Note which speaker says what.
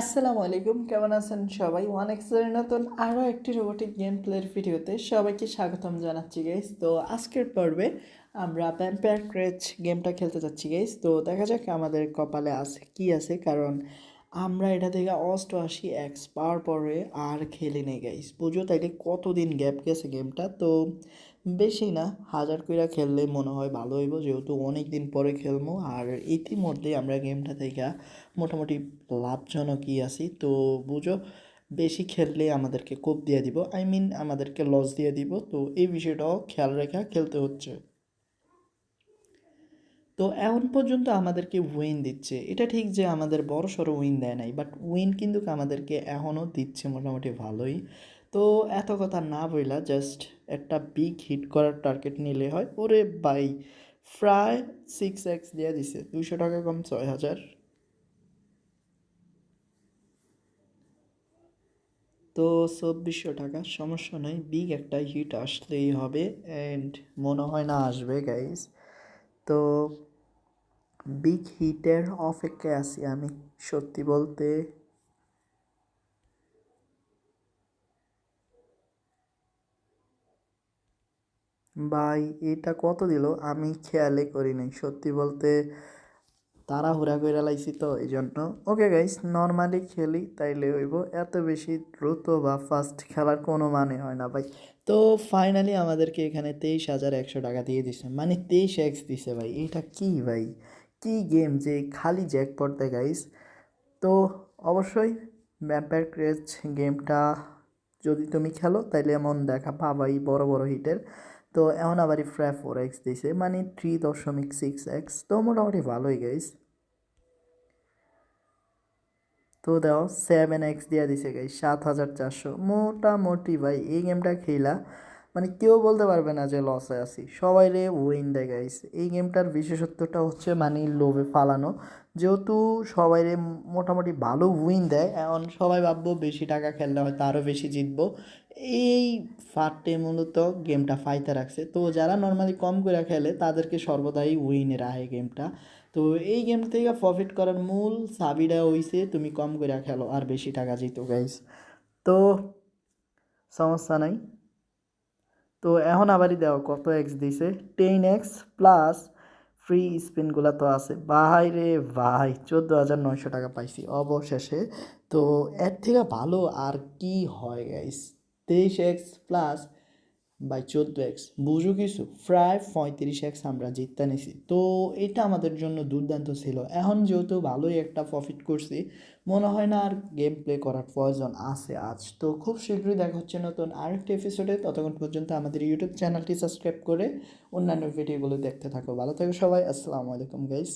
Speaker 1: আসসালামু আলাইকুম, কেমন আছেন সবাই? ওয়ান এক্সের নতুন আরও একটি রোবোটিক গেম প্লের ভিডিওতে সবাইকে স্বাগতম জানাচ্ছি গাইস তো আজকের পর্বে আমরা প্যাম্পায়ার ক্রেচ গেমটা খেলতে যাচ্ছি গাইস তো দেখা যাক আমাদের কপালে আছে, কি আছে, কারণ আমরা এটা থেকে অষ্টআশি এক্স পাওয়ার পরে আর খেলি নেই গাইস বুঝো তাইলে কতদিন গ্যাপ গেছে গেমটা তো বেশি না, হাজার কইরা খেললে মনে হয় ভালো হইব, যেহেতু অনেক দিন পরে খেলব আর ইতিমধ্যে আমরা গেমটা থেকে মোটামুটি লাভজনকই আছি। তো বুঝো, বেশি খেললে আমাদেরকে কোপ দিয়ে দিব আই মিন আমাদেরকে লস দিয়ে দিব। তো এই বিষয়টাও খেয়াল রেখে খেলতে হচ্ছে। তো এখন পর্যন্ত আমাদেরকে উইন দিচ্ছে। এটা ঠিক যে আমাদের বড় সড়ো উইন দেয় নাই বাট উইন কিন্তু আমাদেরকে এখনও দিচ্ছে মোটামুটি ভালোই। তো এত কথা না বইলা জাস্ট একটা বিগ হিট করার টার্গেট নিলে হয়। ওরে বাই প্রায় সিক্স এক্স দিয়ে দিছে দুশো টাকা কম ছয় হাজার। তো চব্বিশশো টাকা, সমস্যা নয় বিগ একটা হিট আসলেই হবে অ্যান্ড মনে হয় না আসবে গাইজ তো বিগ হিটের অপেক্ষায় আছি আমি, সত্যি বলতে। ভাই, এটা কত দিল? আমি খেয়ালই করি নাই, সত্যি বলতে তাড়াহুড়া করে লাইছি তো এই জন্য ওকে গাইস নর্মালি খেলি, তাইলে হইব। এত বেশি দ্রুত বা ফাস্ট খেলার কোনো মানে হয় না, ভাই। তো ফাইনালি আমাদেরকে এখানে তেইশ হাজার একশো টাকা দিয়ে দিছে মানে তেইশ এক্স দিছে, ভাই। এটা কি, ভাই? কি গেম যে খালি জ্যাকপট দেয় গাইস তো অবশ্যই ভ্যাম্পায়ার ক্রেজ গেমটা যদি তুমি খেলো, তাইলে এমন দেখা পাবাই বড় বড় হিটের তো এখন আবার ফ্র্যা ফোর এক্স দিছে মানে থ্রি দশমিক সিক্স এক্স তো মোটামুটি ভালোই গাইস তো দাও সেভেন এক্স দিয়ে দিছে গাইস সাত হাজার চারশো। মোটামুটি ভাই, এই গেমটা খেলা। মানে কেউ বলতে পারবে না যে লসে আছি। সবাই রে উইন দেয় গাইস এই গেমটার বিশেষত্বটা হচ্ছে মানে লোভে ফালানো। যেহেতু সবাই রে মোটামুটি ভালো উইন দেয়, এখন সবাই ভাববো বেশি টাকা খেললে হয়তো আরও বেশি জিতবো। এই ফাটে মূলত গেমটা ফাইতে রাখছে। তো যারা নর্মালি কম করে খেলে, তাদেরকে সর্বদাই উইনে রাখে গেমটা তো এই গেম থেকে প্রফিট করার মূল সাবিটা হইছে, তুমি কম করে খেলো আর বেশি টাকা জিতো গাইস তো সমস্যা নাই। তো এখন আবারই দেওয়া কত এক্স দিছে। টেন এক্স প্লাস ফ্রি স্পিনগুলো তো আছে। ভাই রে ভাই, চোদ্দ হাজার নয়শো টাকা পাইছি অবশেষে। তো এর থেকে ভালো আর কি হয় গাইস তেইশ এক্স প্লাস বাই চোদ্দ এক্স বুঝো কিছু? প্রায় পঁয়ত্রিশ এক্স আমরা জিততে নিছি। তো এটা আমাদের জন্য দুর্দান্ত ছিল। এখন যেহেতু ভালোই একটা প্রফিট করছি, মনে হয় না আর গেম প্লে করার প্রয়োজন আছে আজ। তো খুব শীঘ্রই দেখা হচ্ছে নতুন আরেকটি এপিসোডে ততক্ষণ পর্যন্ত আমাদের ইউটিউব চ্যানেলটি সাবস্ক্রাইব করে অন্যান্য ভিডিওগুলো দেখতে থাকো। ভালো থাকো সবাই। আসসালামু আলাইকুম গাইস